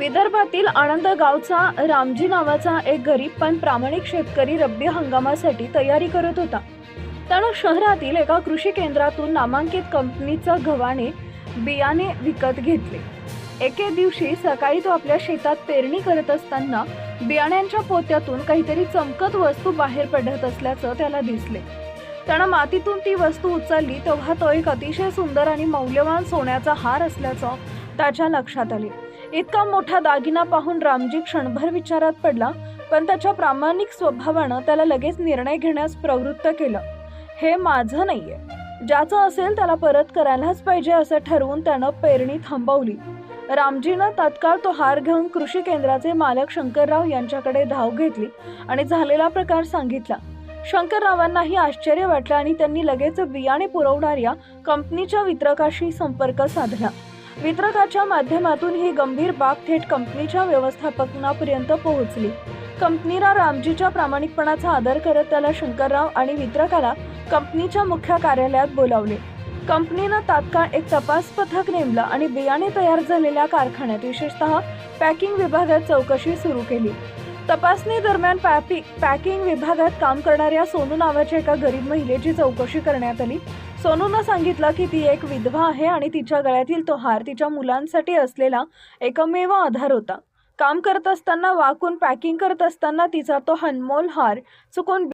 विदर्भातील आनंद गावचा रामजी नावाचा एक गरीब पण प्रामाणिक शेतकरी रब्बी हंगामासाठी तयारी करत होता. त्यानं शहरातील एका कृषी केंद्रातून नामांकित कंपनीचं गव्हाणे बियाणे विकत घेतले. एके दिवशी सकाळी तो आपल्या शेतात पेरणी करत असताना बियाण्यांच्या पोत्यातून काहीतरी चमकत वस्तू बाहेर पडत असल्याचं त्याला दिसले. त्यानं मातीतून ती वस्तू उचलली तेव्हा तो एक अतिशय सुंदर आणि मौल्यवान सोन्याचा हार असल्याचं त्याच्या लक्षात आले. इतका मोठा दागिना पाहून रामजी क्षणभर विचारात पडला पण त्याच्या प्रामाणिक स्वभावानं त्याला लगेच निर्णय घेण्यास प्रवृत्त केलं. हे माझं नाहीये. ज्याचं असेल त्याला परत करायलाच पाहिजे असं ठरवून त्यानं पेरणी थांबवली. रामजीनं तात्काळ तो हार घेऊन कृषी केंद्राचे मालक शंकरराव यांच्याकडे धाव घेतली आणि झालेला प्रकार सांगितला. शंकररावांनाही आश्चर्य वाटलं आणि त्यांनी लगेच बियाणे पुरवणाऱ्या कंपनीच्या वितरकाशी संपर्क साधला. वितरकाच्या माध्यमातून ही गंभीर बाब थेट कंपनीच्या व्यवस्थापनापर्यंत पोहोचली. कंपनीला रामजीच्या प्रामाणिकपणाचा आदर करत त्याला शंकरराव आणि वितरकाला कंपनीच्या मुख्य कार्यालयात बोलावले. कंपनीनं तात्काळ एक तपास पथक नेमलं आणि बियाणे तयार झालेल्या कारखान्यात विशेषतः पॅकिंग विभागात चौकशी सुरू केली. तपासणी दरम्यान पॅपी पॅकिंग विभागात काम करणाऱ्या सोनू नावाच्या एका गरीब महिलेची चौकशी करण्यात आली. सोनूनं सांगितलं की ती एक विधवा आहे आणि तिच्या गळ्यातील तो हार तिच्या मुलांसाठी असलेला एकमेव आधार होता. काम करत असताना वाकून पॅकिंग करत असताना तिचा तो अनमोल हार चुकून